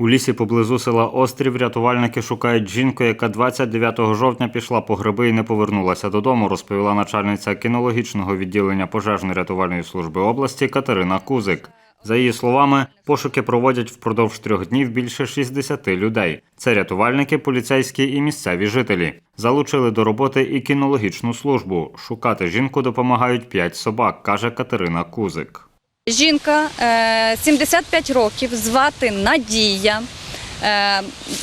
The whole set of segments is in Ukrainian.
У лісі поблизу села Острів рятувальники шукають жінку, яка 29 жовтня пішла по гриби і не повернулася додому, розповіла начальниця кінологічного відділення пожежно-рятувальної служби області Катерина Кузик. За її словами, пошуки проводять впродовж трьох днів більше 60 людей. Це рятувальники, поліцейські і місцеві жителі. Залучили до роботи і кінологічну службу. Шукати жінку допомагають п'ять собак, каже Катерина Кузик. Жінка е, 75 років, звати Надія. е,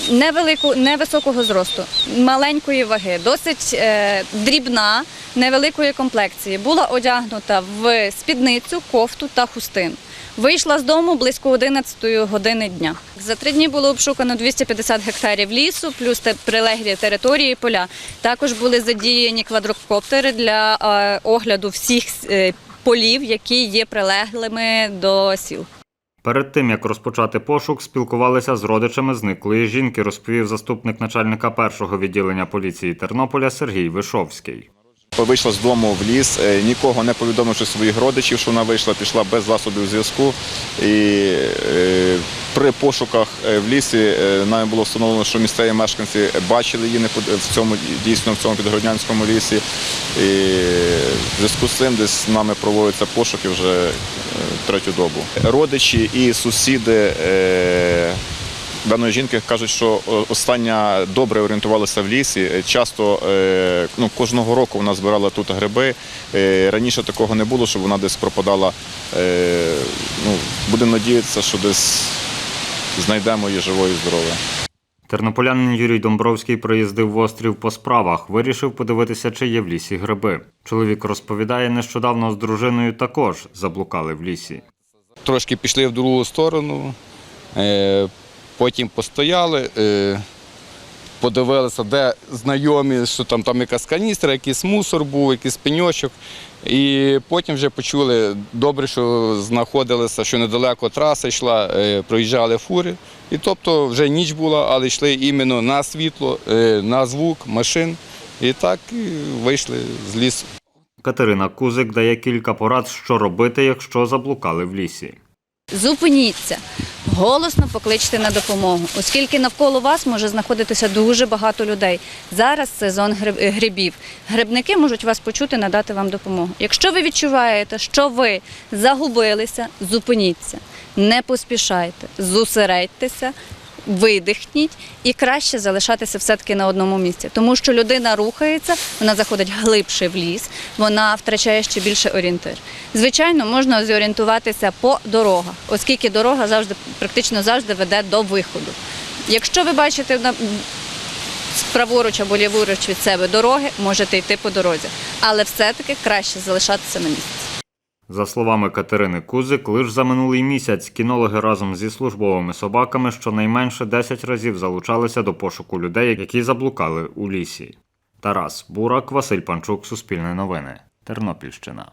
Невелику, невисокого зросту, маленької ваги, досить е, дрібна, невеликої комплекції. Була одягнута в спідницю, кофту та хустин. Вийшла з дому близько 11 години дня. За три дні було обшукано 250 гектарів лісу, плюс прилеглі території поля. Також були задіяні квадрокоптери для е, огляду всіх е, полів, які є прилеглими до сіл. Перед тим як розпочати пошук, спілкувалися з родичами зниклої жінки, розповів заступник начальника першого відділення поліції Тернополя Сергій Вишовський. Вийшла з дому в ліс, е, нікого не повідомивши своїх родичів, що вона вийшла, пішла без засобів зв'язку. І е, при пошуках е, в лісі е, нами було встановлено, що місцеві мешканці бачили її в цьому дійсно в цьому підгороднянському лісі. І в зв'язку з цим десь з нами проводяться пошуки вже е, третю добу. Родичі і сусіди. Даної жінки кажуть, що е, остання добре орієнтувалася в лісі. Е, Часто е, ну, кожного року вона збирала тут гриби. Раніше такого не було, щоб вона десь пропадала. Ну, будемо надіятися, що десь знайдемо її живою і здоровою. Тернополянин Юрій Домбровський приїздив в острів по справах, вирішив подивитися, чи є в лісі гриби. Чоловік розповідає, нещодавно з дружиною також заблукали в лісі. трошки пішли в другу сторону, потім постояли, е, подивилися, де знайомі, що там, там якась каністра, якийсь мусор був, якийсь пеньочок. І потім вже почули добре, що знаходилися, що недалеко траса йшла, е, проїжджали фури. І тобто вже ніч була, але йшли іменно на світло, е, на звук машин. І так і вийшли з лісу. Катерина Кузик дає кілька порад, що робити, якщо заблукали в лісі. Зупиніться, голосно покличте на допомогу, оскільки навколо вас може знаходитися дуже багато людей. Зараз сезон е, грибів. Грибники можуть вас почути, надати вам допомогу. Якщо ви відчуваєте, що ви загубилися, зупиніться, не поспішайте, зосередьтеся. Видихніть і краще залишатися все-таки на одному місці, тому що людина рухається, вона заходить глибше в ліс, вона втрачає ще більше орієнтир. Звичайно, можна зорієнтуватися по дорогах, оскільки дорога завжди практично завжди веде до виходу. Якщо ви бачите праворуч або ліворуч від себе дороги, можете йти по дорозі, але все-таки краще залишатися на місці. За словами Катерини Кузик, лише за минулий місяць кінологи разом зі службовими собаками щонайменше 10 разів залучалися до пошуку людей, які заблукали у лісі. Тарас Бурак, Василь Панчук, Суспільне новини, Тернопільщина.